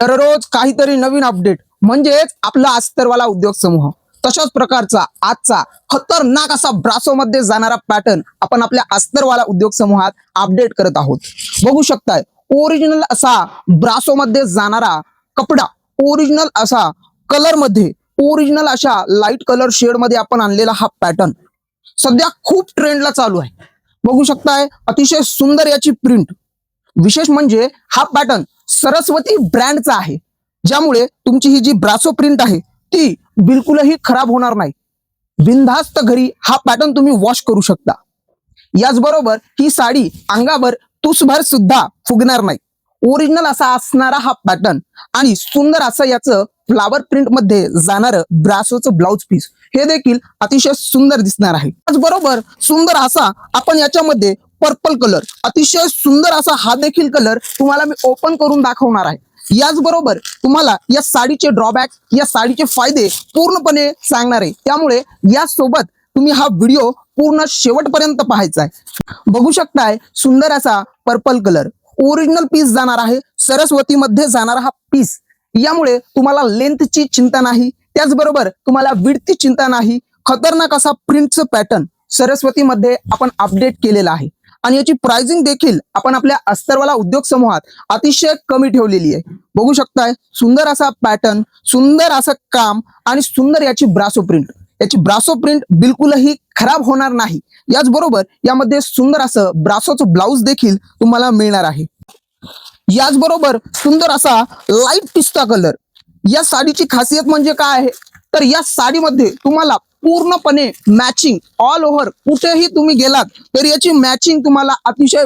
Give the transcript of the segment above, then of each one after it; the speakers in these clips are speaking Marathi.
दररोज काहीतरी नवीन अपडेट म्हणजेच आपला अस्तरवाला उद्योग समूह. तशाच प्रकारचा आजचा खतरनाक असा ब्रासो मध्ये जाणारा पॅटर्न आपण आपल्या अस्तरवाला उद्योग समूहात अपडेट करत आहोत. बघू शकताय ओरिजिनल असा ब्रासो मध्ये जाणारा कपडा ओरिजिनल असा कलरमध्ये ओरिजिनल अशा लाइट कलर शेडमध्ये आपण आणलेला हा पॅटर्न सध्या खूप ट्रेंडला चालू आहे. बघू शकताय अतिशय सुंदर याची प्रिंट विशेष म्हणजे हा पॅटर्न सरस्वती ब्रँडचा आहे. ज्यामुळे तुमची ही जी ब्रासो प्रिंट आहे ती बिलकुलही खराब होणार नाही. बिनधास्त घरी हा पॅटर्न तुम्ही वॉश करू शकता. याचबरोबर ही साडी अंगावर तुसभर सुद्धा फुगणार नाही. ओरिजिनल असा असणारा हा पॅटर्न आणि सुंदर असं याचं फ्लावर प्रिंटमध्ये जाणारं ब्रासोचं ब्लाउज पीस हे देखील अतिशय सुंदर दिसणार आहे. त्याचबरोबर सुंदर असा आपण याच्यामध्ये पर्पल कलर अतिशय सुंदर असा हा देखील कलर तुम्हाला मी ओपन करून दाखवणार आहे. याचबरोबर तुम्हाला या साडीचे ड्रॉबॅक या साडीचे फायदे पूर्णपणे सांगणार आहे. त्यामुळे यासोबत तुम्ही हा व्हिडिओ पूर्ण शेवटपर्यंत पाहायचा आहे. बघू शकताय सुंदर असा पर्पल कलर ओरिजिनल पीस जाणार आहे. सरस्वतीमध्ये जाणारा हा पीस यामुळे तुम्हाला लेंथची चिंता नाही. त्याचबरोबर तुम्हाला विडची चिंता नाही. खतरनाक असा प्रिंटचं पॅटर्न सरस्वतीमध्ये आपण अपडेट केलेला आहे. आणि याची प्राइसिंग देखील आपण आपल्या अस्तरवाला उद्योग समूहात अतिशय कमी ठेवलेली आहे. बघू शकताय सुंदर असा पॅटर्न सुंदर असं काम आणि सुंदर याची ब्रासो प्रिंट याची ब्रासो प्रिंट बिलकुलही खराब होणार नाही. याचबरोबर यामध्ये सुंदर असं ब्रासोचं ब्लाउज देखील तुम्हाला मिळणार आहे. याचबरोबर सुंदर असा लाइट पिस्ता कलर या साडीची खासियत म्हणजे काय आहे? तर या साडीमध्ये तुम्हाला पूर्णपणे मॅचिंग ऑल ओव्हर कुठेही तुम्ही गेलात तर याची मॅचिंग तुम्हाला अतिशय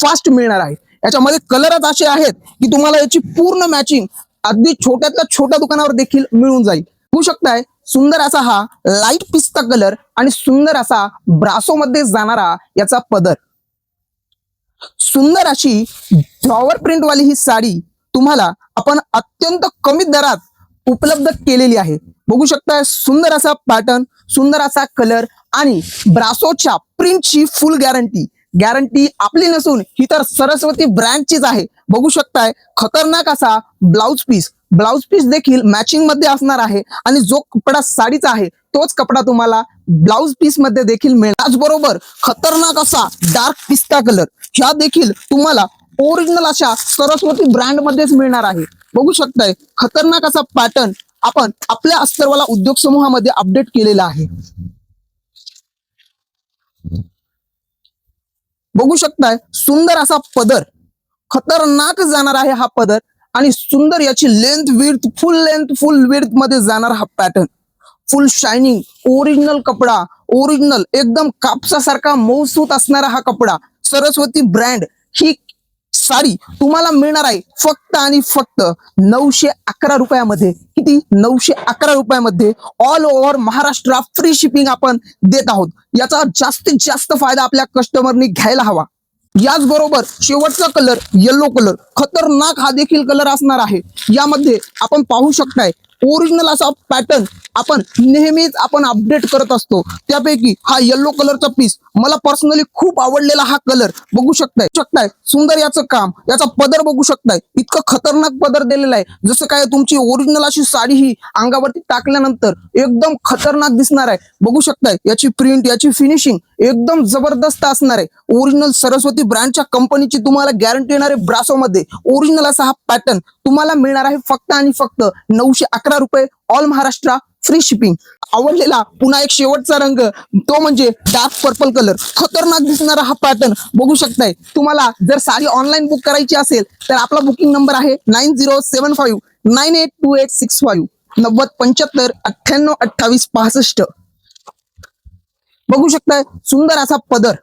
फास्ट मिळणार आहे. याच्यामध्ये कलरच असे आहेत की तुम्हाला याची पूर्ण मॅचिंग अगदी छोट्यातल्या छोट्या दुकानावर देखील मिळून जाईल. होऊ शकताय सुंदर असा हा लाइट पिस्ता कलर आणि सुंदर असा ब्रासो मध्ये जाणारा याचा पदर. सुंदर अशी फ्लॉवर प्रिंट वाली ही साडी तुम्हाला आपण अत्यंत कमी दरात उपलब्ध केलेली आहे. बघू शकता सुंदर असा पॅटर्न सुंदर असा कलर आणि ब्रासोच्या प्रिंटची फुल गॅरंटी गॅरंटी आपली नसून ही तर सरस्वती ब्रँडचीच आहे. बघू शकताय खतरनाक असा ब्लाउज पीस ब्लाउज पीस देखील मॅचिंगमध्ये असणार आहे आणि जो कपडा साडीचा आहे तोच कपडा तुम्हाला ब्लाउज पीसमध्ये देखील मिळेल. त्याचबरोबर खतरनाक असा डार्क पिस्ता कलर ह्या देखील तुम्हाला ओरिजिनल अशा सरस्वती ब्रँड मध्येच मिळणार आहे. बघू शकताय खतरनाक असा पॅटर्न आपण आपल्या अस्तरवाला उद्योग समूहामध्ये अपडेट केलेला आहे. बघू शकताय सुंदर असा पदर खतरनाक जाणार आहे हा पदर आणि सुंदर याची लेंथ विर्थ फुल लेंथ फुल विर्थमध्ये जाणार हा पॅटर्न फुल शायनिंग ओरिजिनल कपडा ओरिजिनल एकदम कापसासारखा मौसूत असणारा हा कपडा सरस्वती ब्रँड ही साडी तुम्हाला मिळणार आहे फक्त आणि फक्त नऊशे अकरा रुपयामध्ये. किती? नऊशे अकरा रुपयामध्ये all over Maharashtra free shipping आपण देत आहोत. याचा जास्तीत जास्त फायदा आपल्या कस्टमरनी घ्यायला हवा. याचबरोबर शेवटचा कलर येलो कलर खतरनाक हा देखील कलर असणार आहे. यामध्ये आपण पाहू शकताय ओरिजिनल असा पॅटर्न आपण नेहमीच आपण अपडेट करत असतो. त्यापैकी हा येल्लो कलरचा पीस मला पर्सनली खूप आवडलेला हा कलर बघू शकताय? शकताय? सुंदर याचं काम याचा पदर बघू शकताय. इतकं खतरनाक पदर दिलेला आहे. जसं काय तुमची ओरिजिनल अशी साडी ही अंगावरती टाकल्यानंतर एकदम खतरनाक दिसणार आहे. बघू शकताय? याची प्रिंट याची फिनिशिंग एकदम जबरदस्त असणार आहे. ओरिजिनल सरस्वती ब्रँडच्या कंपनीची तुम्हाला गॅरंटी येणार आहे ब्रासो मध्ये. ओरिजिनल असा हा पॅटर्न तुम्हाला मिळणार आहे फक्त आणि फक्त नऊशे अकरा रुपये ऑल महाराष्ट्र फ्री शिपिंग आवडलेला पुन्हा एक शेवटचा रंग तो म्हणजे डार्क पर्पल कलर खतरनाक दिसणारा हा पॅटर्न बघू शकताय. तुम्हाला जर साडी ऑनलाईन बुक करायची असेल तर आपला बुकिंग नंबर आहे nine zero seven five nine eight two eight six five नव्वद पंच्याहत्तर अठ्ठ्याण्णव अठ्ठावीस पासष्ट. बघू शकताय सुंदर असा पदर.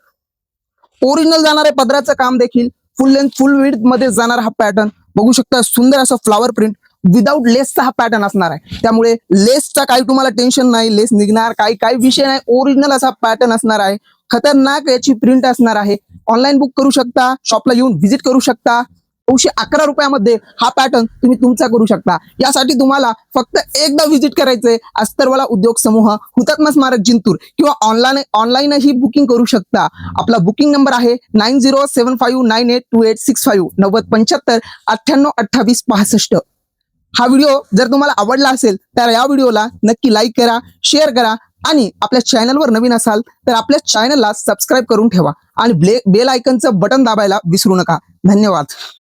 ओरिजिनल जाणाऱ्या पदराचं काम देखील फुल लेंथ फुल विडमध्ये जाणार हा पॅटर्न बघू शकता सुंदर असा फ्लावर प्रिंट विदाऊट लेसचा हा पॅटर्न असणार आहे. त्यामुळे लेसचा काही तुम्हाला टेन्शन नाही लेस निघणार काही काही विषय नाही. ओरिजिनल असा पॅटर्न असणार आहे. खतरनाक याची प्रिंट असणार आहे. ऑनलाईन बुक करू शकता शॉपला येऊन व्हिजिट करू शकता. नऊशे अकरा रुपयामध्ये हा पॅटर्न तुम्ही तुमचा करू शकता. यासाठी तुम्हाला फक्त एकदा व्हिजिट करायचंय अस्तरवाला उद्योग समूह हुतात्मा स्मारक जिंतूर किंवा ऑनलाईन ऑनलाईनही बुकिंग करू शकता. आपला बुकिंग नंबर आहे nine zero seven five nine eight two eight six five नव्वद पंच्याहत्तर अठ्ठ्याण्णव अठ्ठावीस पासष्ट. हा व्हिडिओ जर तुम्हाला आवडला असेल तर या व्हिडिओला नक्की लाईक करा शेअर करा आणि आपल्या चॅनलवर नवीन असाल तर आपल्या चॅनलला सबस्क्राईब करून ठेवा आणि ब्ले बेल आयकनचं बटन दाबायला विसरू नका. धन्यवाद.